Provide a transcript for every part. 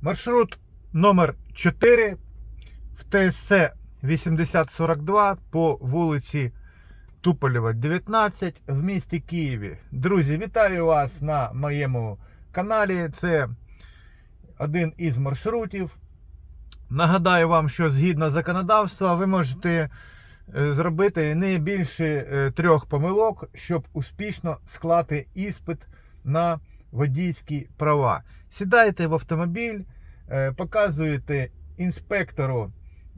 Маршрут номер 4 в ТСЦ 8042 по вулиці Туполєва, 19 в місті Києві. Друзі, вітаю вас на моєму каналі. Це один із маршрутів. Нагадаю вам, що згідно законодавства ви можете е, зробити не більше е, трьох помилок, щоб успішно склати іспит на водійські права. Сідайте в автомобіль, е, показуєте інспектору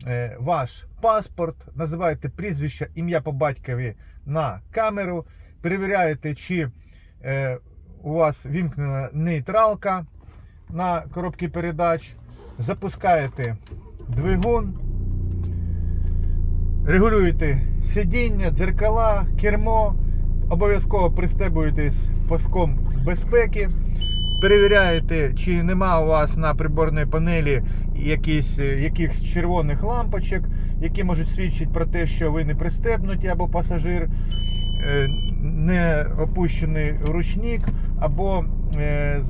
е, ваш паспорт, називаєте прізвище, ім'я по батькові на камеру, перевіряєте, чи е, у вас вімкнена нейтралка на коробці передач, запускаєте двигун, регулюєте сидіння, дзеркала, кермо, обов'язково пристебуєтесь паском безпеки. Перевіряєте, чи нема у вас на приборній панелі якісь, е, якихось червоних лампочок, які можуть свідчити про те, що ви не пристебнуті або пасажир, е, не опущений ручник або е,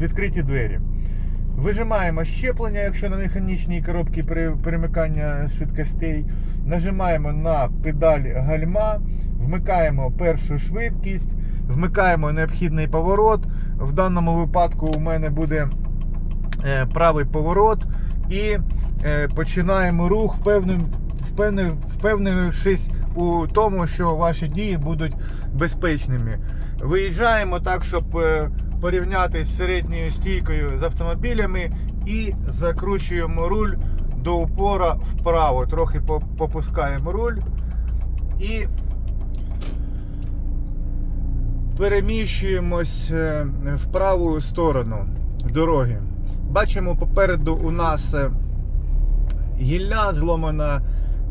відкриті двері. Вижимаємо щеплення, якщо на механічній коробці перемикання швидкостей. Нажимаємо на педаль гальма, вмикаємо першу швидкість, вмикаємо необхідний поворот. В даному випадку у мене буде е, правий поворот і е, починаємо рух, впевнен, впевнен, впевнившись у тому, що ваші дії будуть безпечними. Виїжджаємо так, щоб е, порівняти з середньою стійкою з автомобілями і закручуємо руль до упора вправо. Трохи попускаємо руль і переміщуємось е, в праву сторону дороги. Бачимо попереду у нас е, гілля, зломана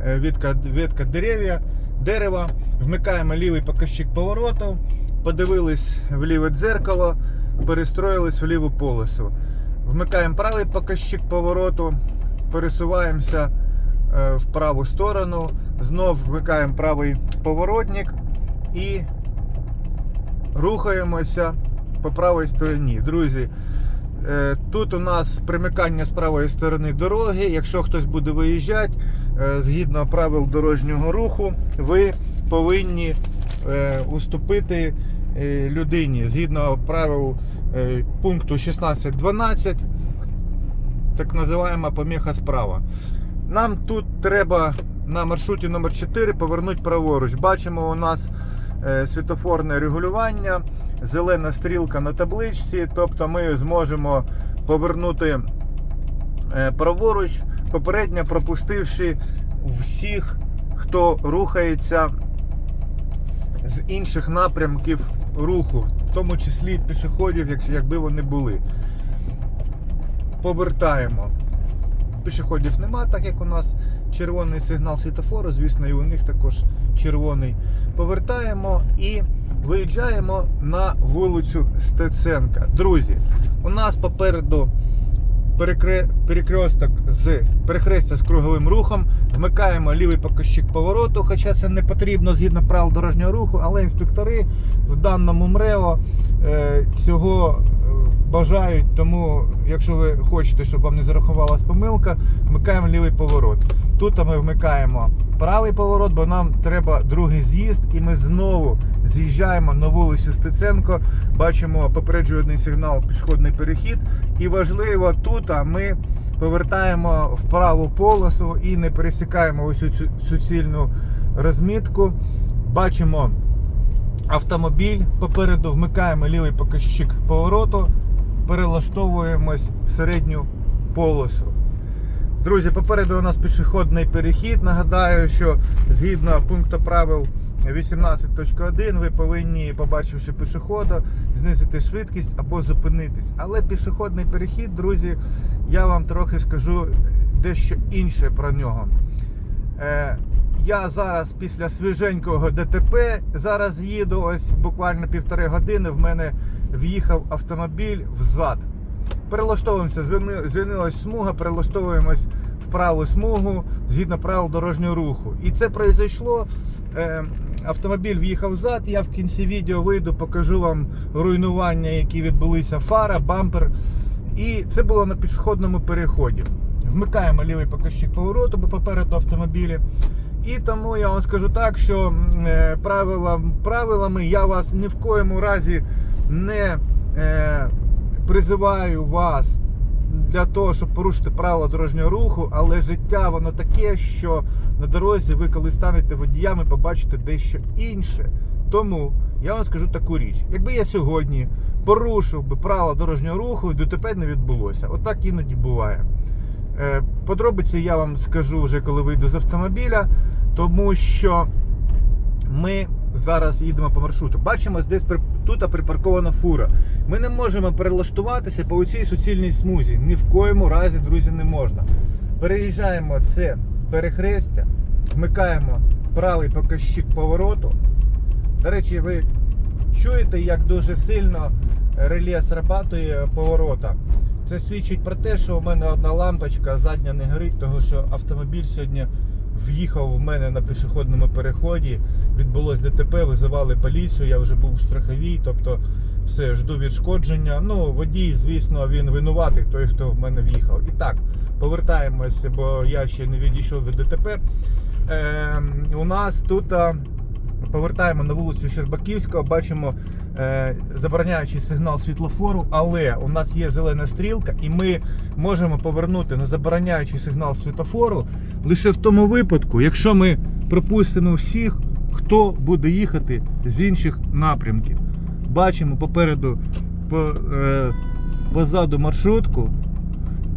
е, ветка, ветка дерев'я, дерева. Вмикаємо лівий показчик повороту, подивились в ліве дзеркало, перестроїлись в ліву полосу. Вмикаємо правий показчик повороту, пересуваємося в праву сторону, знов вмикаємо правий поворотник і рухаємося по правій стороні. Друзі, е, тут у нас примикання з правої сторони дороги. Якщо хтось буде виїжджати, е, згідно правил дорожнього руху, ви повинні е, уступити людині згідно правил пункту 16.12, так називаємо поміха справа. Нам тут треба на маршруті номер 4 повернути праворуч. Бачимо, у нас світофорне регулювання, зелена стрілка на табличці, тобто ми зможемо повернути е, праворуч, попередньо пропустивши всіх, хто рухається з інших напрямків руху, в тому числі пішоходів, якби вони були. Повертаємо. Пішоходів нема, так як у нас червоний сигнал світофору, звісно, і у них також червоний. Повертаємо і виїжджаємо на вулицю Стеценка. Друзі, у нас попереду перекре... перекресток з перехрестя з круговим рухом. Вмикаємо лівий показчик повороту, хоча це не потрібно згідно правил дорожнього руху, але інспектори в даному МРЕО е, цього е, бажають. Тому, якщо ви хочете, щоб вам не зарахувалась помилка, вмикаємо лівий поворот. Тут ми вмикаємо правий поворот, бо нам треба другий з'їзд, і ми знову з'їжджаємо на вулицю Стеценко. Бачимо попереджувальний сигнал пішохідний перехід. І важливо тут ми повертаємо в праву полосу і не пересікаємо ось цю суцільну розмітку. Бачимо автомобіль. Попереду вмикаємо лівий показчик повороту, перелаштовуємось в середню полосу. Друзі, попереду у нас пішохідний перехід. Нагадаю, що згідно пункту правил 18.1 ви повинні, побачивши пішохода, знизити швидкість або зупинитись. Але пішохідний перехід, друзі, я вам трохи скажу дещо інше про нього. Е, я зараз після свіженького ДТП зараз їду, ось буквально півтори години в мене в'їхав автомобіль взад. Перелаштовуємося, звільни- звільнилась смуга, перелаштовуємось в праву смугу згідно правил дорожнього руху. І це произойшло. Е, автомобіль в'їхав взад. Я в кінці відео вийду, покажу вам руйнування, які відбулися фара, бампер І це було на пішохідному переході. Вмикаємо лівий показчик повороту, бо попереду автомобілі. І тому я вам скажу так, що е, правила, правилами я вас ні в коєму разі не е, призиваю вас для того, щоб порушити правила дорожнього руху, але життя воно таке, що на дорозі ви, коли станете водіями, побачите дещо інше. Тому я вам скажу таку річ: якби я сьогодні порушив би правила дорожнього руху, ДТП не відбулося. Отак іноді буває. Е, Подробиці я вам скажу вже, коли вийду з автомобіля, тому що ми зараз їдемо по маршруту. Бачимо, десь тут припаркована фура. Ми не можемо перелаштуватися по цій суцільній смузі. Ні в коєму разі, друзі, не можна. Переїжджаємо це перехрестя, вмикаємо правий показчик повороту. До речі, ви чуєте, як дуже сильно реле срабатує поворота. Це свідчить про те, що у мене одна лампочка задня не горить, тому що автомобіль сьогодні в'їхав в мене на пішохідному переході. Відбулось ДТП, визивали поліцію, я вже був в страховій, тобто все, жду відшкодження. Ну, водій, звісно, він винуватий, той, хто в мене в'їхав. І так, повертаємося, бо я ще не відійшов від ДТП. Е, у нас тут. Повертаємо на вулицю Щербаківського, бачимо е, забороняючий сигнал світлофору, але у нас є зелена стрілка, і ми можемо повернути на забороняючий сигнал світлофору лише в тому випадку, якщо ми пропустимо всіх, хто буде їхати з інших напрямків. Бачимо попереду по, е, позаду маршрутку.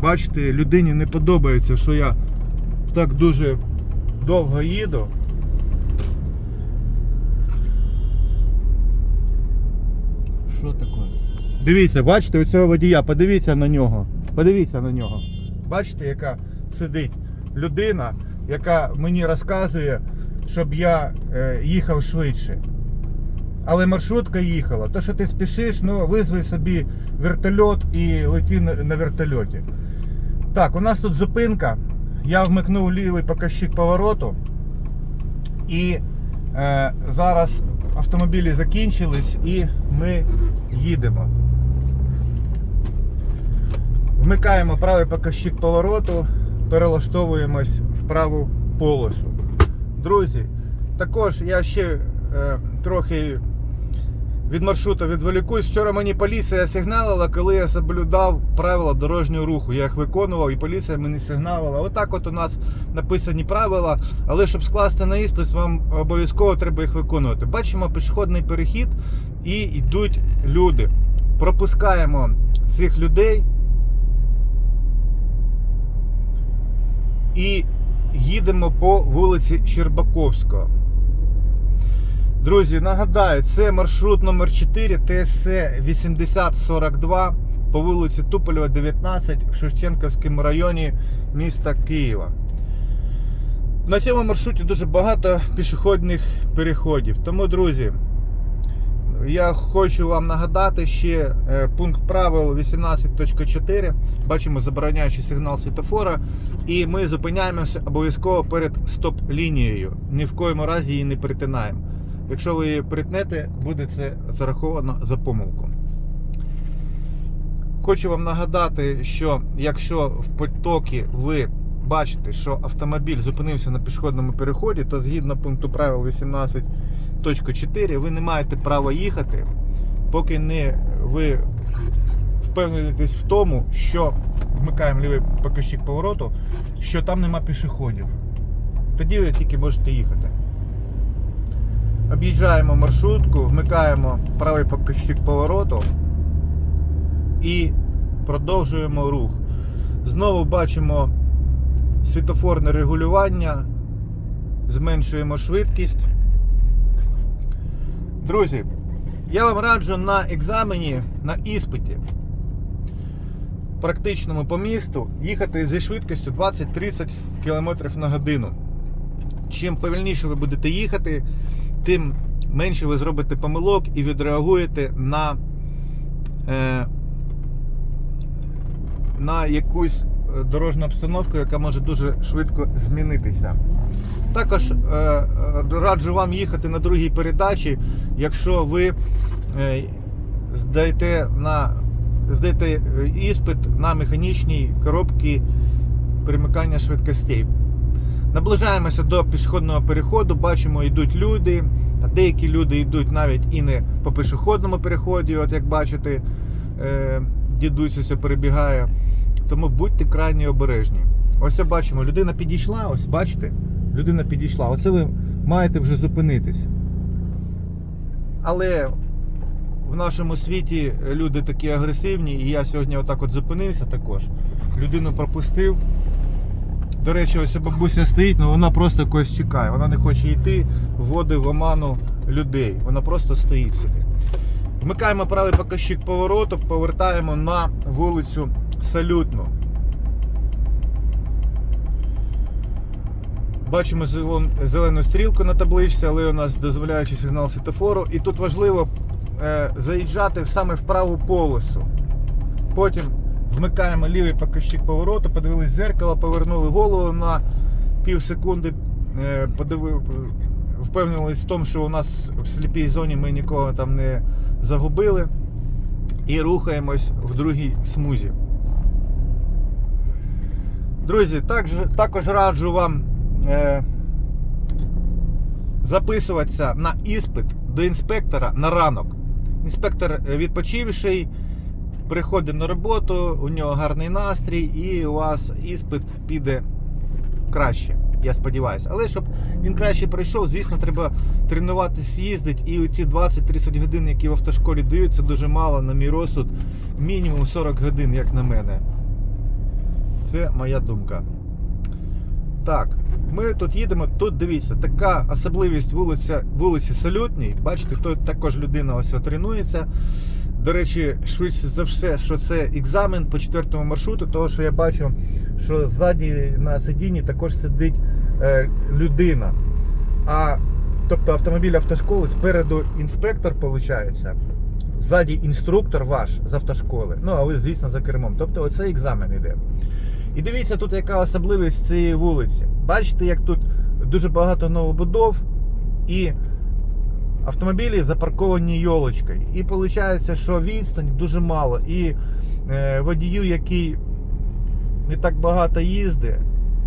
Бачите, людині не подобається, що я так дуже довго їду. Що таке? Дивіться, бачите, у цього водія, подивіться на нього. Подивіться на нього. Бачите, яка сидить людина, яка мені розказує, щоб я е, їхав швидше. Але маршрутка їхала. То, що ти спішиш, ну визви собі вертольот і лети на, вертольоті. Так, у нас тут зупинка. Я вмикнув лівий показчик повороту. І е, зараз автомобілі закінчились і ми їдемо. Вмикаємо правий показчик повороту, перелаштовуємось в праву полосу. Друзі, також я ще е, трохи від маршруту відволікусь. Вчора мені поліція сигналила, коли я соблюдав правила дорожнього руху. Я їх виконував і поліція мені сигналила. Отак от у нас написані правила, але щоб скласти на іспит, вам обов'язково треба їх виконувати. Бачимо пішохідний перехід і йдуть люди. Пропускаємо цих людей і їдемо по вулиці Щербаковського. Друзі, нагадаю, це маршрут номер 4 ТС 8042 по вулиці Туполєва, 19 в Шевченківському районі міста Києва. На цьому маршруті дуже багато пішохідних переходів. Тому, друзі, я хочу вам нагадати ще е, пункт правил 18.4. Бачимо забороняючий сигнал світофора. І ми зупиняємося обов'язково перед стоп-лінією. Ні в коєму разі її не перетинаємо. Якщо ви її перетнете, буде це зараховано за помилку. Хочу вам нагадати, що якщо в потокі ви бачите, що автомобіль зупинився на пішохідному переході, то згідно пункту правил 18.4 ви не маєте права їхати, поки не ви впевнитесь в тому, що вмикаємо лівий показчик повороту, що там нема пішоходів. Тоді ви тільки можете їхати. Об'їжджаємо маршрутку, вмикаємо правий показчик повороту і продовжуємо рух. Знову бачимо світофорне регулювання, зменшуємо швидкість. Друзі, я вам раджу на екзамені, на іспиті практичному по місту їхати зі швидкістю 20-30 км на годину. Чим повільніше ви будете їхати, тим менше ви зробите помилок і відреагуєте на, е, на якусь е, дорожню обстановку, яка може дуже швидко змінитися. Також е, е, раджу вам їхати на другій передачі, якщо ви здаєте на здати е, іспит на механічній коробці примикання швидкостей. Наближаємося до пішохідного переходу, бачимо, йдуть люди, а деякі люди йдуть навіть і не по пішохідному переході, от як бачите, дідусь ось перебігає. Тому будьте крайні обережні. Ось бачимо, людина підійшла, ось бачите, людина підійшла. Оце ви маєте вже зупинитись. Але в нашому світі люди такі агресивні, і я сьогодні отак от зупинився також. Людину пропустив. До речі, ось бабуся стоїть, але вона просто когось чекає. Вона не хоче йти, вводить в оману людей. Вона просто стоїть собі. Вмикаємо правий показчик повороту, повертаємо на вулицю Салютну. Бачимо зелену стрілку на табличці, але у нас дозволяючий сигнал світофору. І тут важливо е, заїжджати саме в праву полосу. Потім вмикаємо лівий показчик повороту, подивились зеркало, повернули голову на пів секунди, е, подивив, впевнились в тому, що у нас в сліпій зоні ми нікого там не загубили. І рухаємось в другій смузі. Друзі, також, також раджу вам е, записуватися на іспит до інспектора на ранок. Інспектор відпочивший, приходить на роботу, у нього гарний настрій, і у вас іспит піде краще. Я сподіваюся. Але щоб він краще пройшов, звісно, треба тренуватись, їздити. І ці 20-30 годин, які в автошколі дають, це дуже мало, на мій розсуд. Мінімум 40 годин, як на мене. Це моя думка. Так, ми тут їдемо. Тут дивіться, така особливість вулиця, вулиці Салютній. Бачите, тут також людина ось тренується. До речі, швидше за все, що це екзамен по четвертому маршруту, тому що я бачу, що ззаді на сидінні також сидить е, людина. А тобто автомобіль автошколи спереду інспектор, виходить, ззаді інструктор ваш з автошколи. Ну, а ви, звісно, за кермом. Тобто оцей екзамен іде. І дивіться, тут яка особливість цієї вулиці. Бачите, як тут дуже багато новобудов і автомобілі запарковані йолочкою. І виходить, що відстань дуже мало. І е, водію, який не так багато їздить,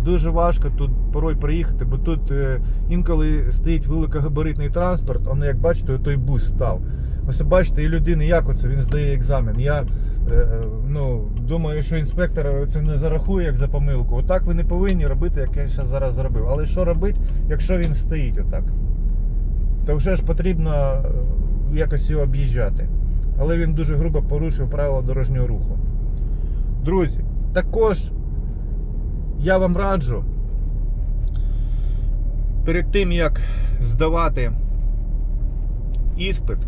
дуже важко тут порой приїхати, бо тут е, інколи стоїть великогабаритний транспорт, воно, як бачите, той бус став. Ось бачите, і людини, як оце він здає екзамен. Я е, ну, думаю, що інспектор це не зарахує як за помилку. Отак ви не повинні робити, як я зараз зробив. Але що робити, якщо він стоїть отак? То вже ж потрібно е, якось його об'їжджати. Але він дуже грубо порушив правила дорожнього руху. Друзі, також я вам раджу перед тим як здавати іспит,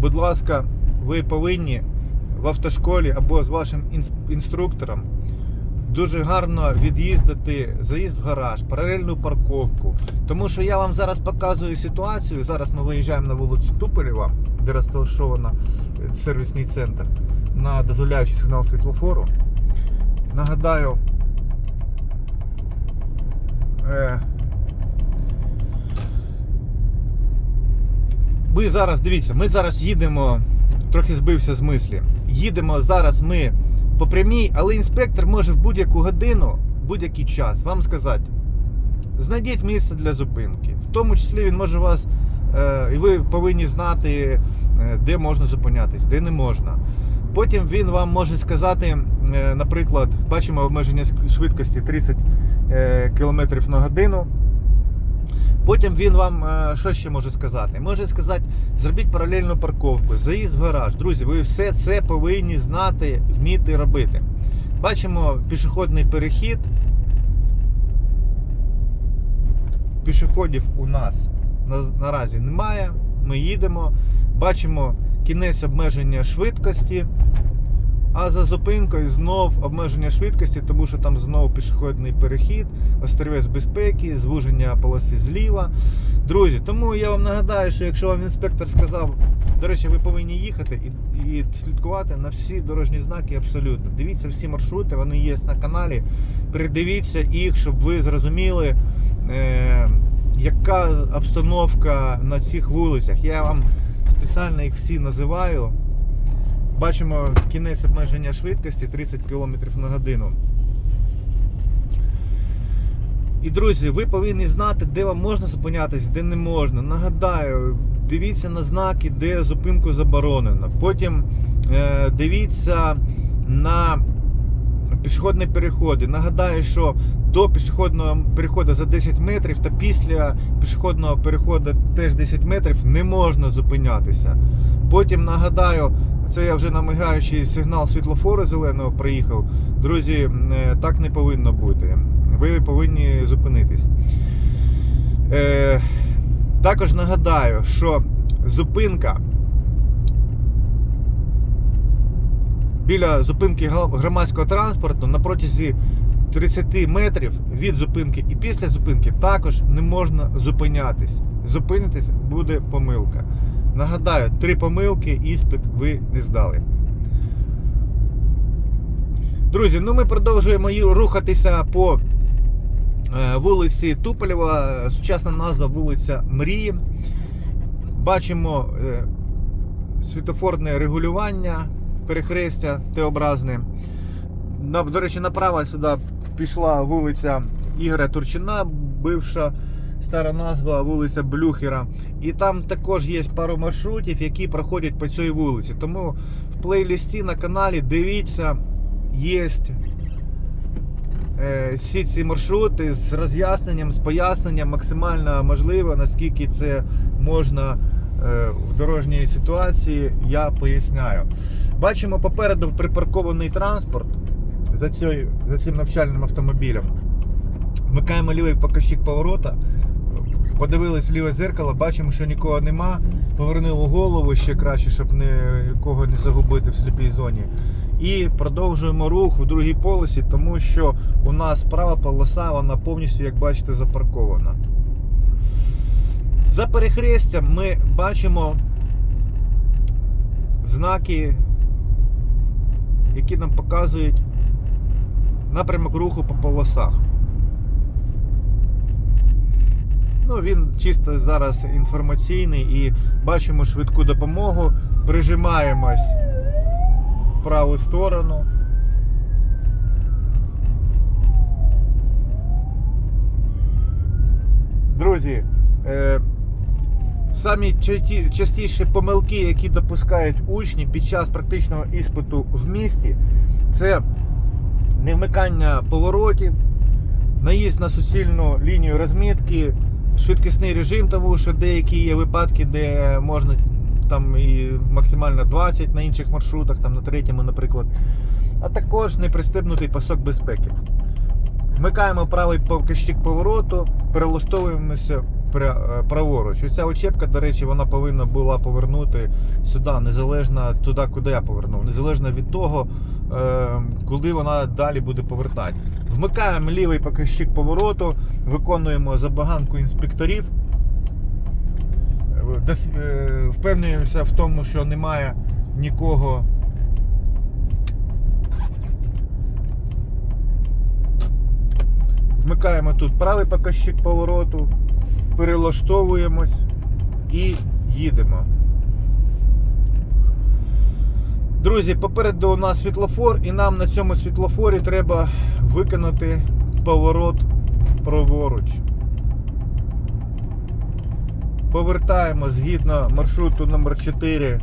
будь ласка, ви повинні в автошколі або з вашим інструктором дуже гарно від'їздити заїзд в гараж, паралельну парковку. Тому що я вам зараз показую ситуацію. Зараз ми виїжджаємо на вулицю Тупелєва, де розташовано сервісний центр на дозволяючий сигнал світлофору. Нагадаю, е, ми зараз, дивіться, ми зараз їдемо, трохи збився з мислі. Їдемо зараз ми по прямій, але інспектор може в будь-яку годину, будь-який час вам сказати, знайдіть місце для зупинки. В тому числі він може вас, е, і ви повинні знати, е, де можна зупинятись, де не можна. Потім він вам може сказати, е, наприклад, бачимо обмеження швидкості 30 е, км на годину. Потім він вам е, що ще може сказати? Може сказати, зробіть паралельну парковку, заїзд в гараж. Друзі, ви все це повинні знати, вміти робити. Бачимо пішохідний перехід. Пішоходів у нас наразі немає. Ми їдемо. Бачимо кінець обмеження швидкості. А за зупинкою знов обмеження швидкості, тому що там знов пішохідний перехід, острівець безпеки, звуження полоси зліва. Друзі, тому я вам нагадаю, що якщо вам інспектор сказав, до речі, ви повинні їхати і, і слідкувати на всі дорожні знаки абсолютно. Дивіться всі маршрути, вони є на каналі. Передивіться їх, щоб ви зрозуміли, е, яка обстановка на цих вулицях. Я вам спеціально їх всі називаю. Бачимо кінець обмеження швидкості 30 км на годину. І друзі, ви повинні знати, де вам можна зупинятись, де не можна. Нагадаю, дивіться на знаки, де зупинку заборонено. Потім е, дивіться на пішохідні переходи. Нагадаю, що до пішохідного переходу за 10 метрів та після пішохідного переходу теж 10 метрів не можна зупинятися. Потім нагадаю, це я вже на мигаючий сигнал світлофору зеленого приїхав. Друзі, е, так не повинно бути. Ви повинні зупинитись. Е, також нагадаю, що зупинка біля зупинки громадського транспорту на протязі 30 метрів від зупинки і після зупинки також не можна зупинятись. Зупинитись буде помилка. Нагадаю, три помилки, іспит ви не здали. Друзі, ну ми продовжуємо рухатися по е, вулиці Туполєва, сучасна назва вулиця Мрії. Бачимо е, світофорне регулювання, перехрестя Т-образне. До речі, направо сюди пішла вулиця Ігоря Турчина, бивша стара назва вулиця Блюхера. І там також є пару маршрутів, які проходять по цій вулиці. Тому в плейлісті на каналі дивіться, є е, всі ці маршрути з роз'ясненням, з поясненням максимально можливо, наскільки це можна е, в дорожній ситуації, я поясняю. Бачимо попереду припаркований транспорт за, цим навчальним автомобілем. Вмикаємо лівий показчик поворота. Подивились в ліве зеркало, бачимо, що нікого нема. Повернули голову ще краще, щоб нікого не загубити в сліпій зоні. І продовжуємо рух в другій полосі, тому що у нас права полоса, вона повністю, як бачите, запаркована. За перехрестям ми бачимо знаки, які нам показують напрямок руху по полосах. Ну, він чисто зараз інформаційний і бачимо швидку допомогу. Прижимаємось в праву сторону. Друзі, е, самі частіші помилки, які допускають учні під час практичного іспиту в місті, це невмикання поворотів, наїзд на суцільну лінію розмітки, швидкісний режим, тому що деякі є випадки, де можна там і максимально 20 на інших маршрутах, там на третьому, наприклад. А також непристебнутий пасок безпеки. Вмикаємо правий показчик повороту, перелаштовуємося е, праворуч. Оця очепка, до речі, вона повинна була повернути сюди, незалежно туди, куди я повернув, незалежно від того, куди вона далі буде повертати. Вмикаємо лівий показчик повороту, виконуємо забаганку інспекторів. Е, е, Впевнюємося в тому, що немає нікого. Вмикаємо тут правий показчик повороту, перелаштовуємось і їдемо. Друзі, попереду у нас світлофор, і нам на цьому світлофорі треба виконати поворот праворуч. Повертаємо згідно маршруту номер 4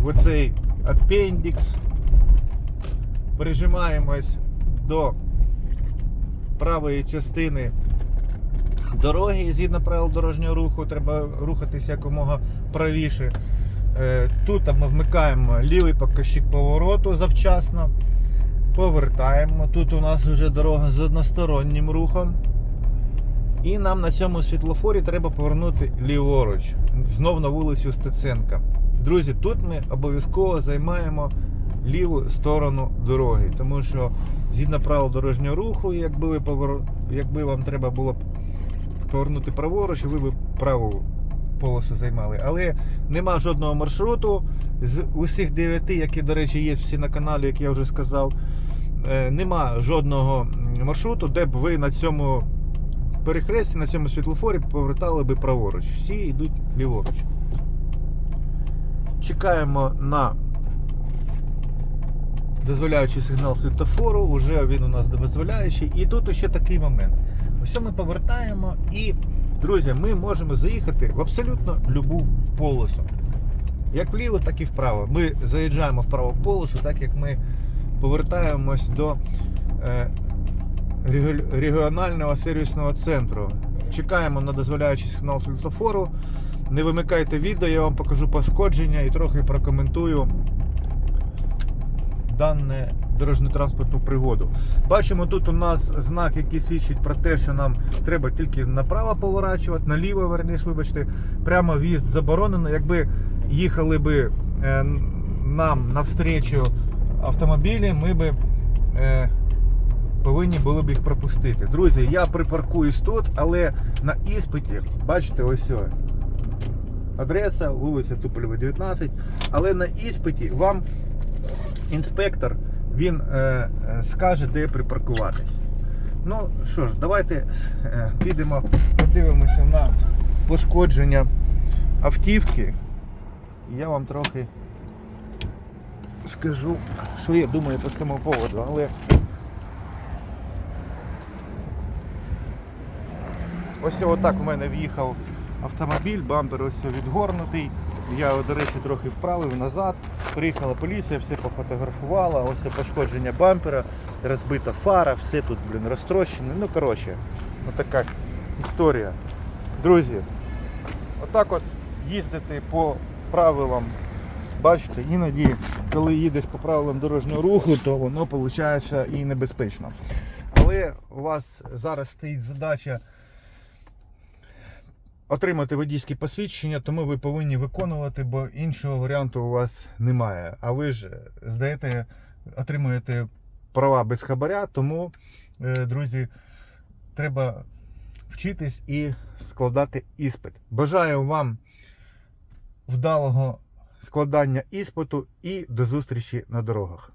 в оцей апендікс. Прижимаємось до правої частини дороги згідно правил дорожнього руху, треба рухатися якомога правіше. Е, Тут ми вмикаємо лівий показчик повороту завчасно. Повертаємо. Тут у нас вже дорога з одностороннім рухом. І нам на цьому світлофорі треба повернути ліворуч, знов на вулицю Стеценка. Друзі, тут ми обов'язково займаємо ліву сторону дороги, тому що згідно правил дорожнього руху, якби, ви повер... якби вам треба було повернути праворуч, ви б праву полосу займали. Але нема жодного маршруту з усіх дев'яти, які, до речі, є всі на каналі, як я вже сказав. е, Нема жодного маршруту, де б ви на цьому перехресті, на цьому світлофорі повертали би праворуч. Всі йдуть ліворуч. чекаємо на дозволяючий сигнал світлофору, уже він у нас дозволяючий. І тут ще такий момент. Ось ми повертаємо і, друзі, ми можемо заїхати в абсолютно любу полосу. Як вліво, так і вправо. Ми заїжджаємо в праву полосу, так як ми повертаємось до е, регіонального сервісного центру. Чекаємо на дозволяючий сигнал світлофору. Не вимикайте відео, я вам покажу пошкодження і трохи прокоментую дане дорожньо-транспортну пригоду. Бачимо, тут у нас знак, який свідчить про те, що нам треба тільки направо поворачувати, наліво, верніше, вибачте, прямо в'їзд заборонено. Якби їхали би е, нам навстрічу автомобілі, ми би е, повинні були б їх пропустити. Друзі, я припаркуюсь тут, але на іспиті, бачите, ось ось. Адреса, вулиця Туполєва, 19. Але на іспиті вам інспектор він е, е, скаже, де припаркуватись. Ну що ж, давайте е, підемо, подивимося на пошкодження автівки. Я вам трохи скажу, що я думаю по цьому поводу, але ось отак в мене в'їхав автомобіль, бампер ось відгорнутий. Я до речі, трохи вправив назад. Приїхала поліція, все пофотографувала, ось пошкодження бампера, розбита фара, все тут, блін, розтрощене. Ну, коротше, така історія. Друзі, отак от їздити по правилам. Бачите, іноді, коли їдеш по правилам дорожнього руху, то воно виходить і небезпечно. Але у вас зараз стоїть задача отримати водійське посвідчення, тому ви повинні виконувати, бо іншого варіанту у вас немає. А ви ж здаєте, отримуєте права без хабаря, тому, е, друзі, треба вчитись і складати іспит. Бажаю вам вдалого складання іспиту і до зустрічі на дорогах.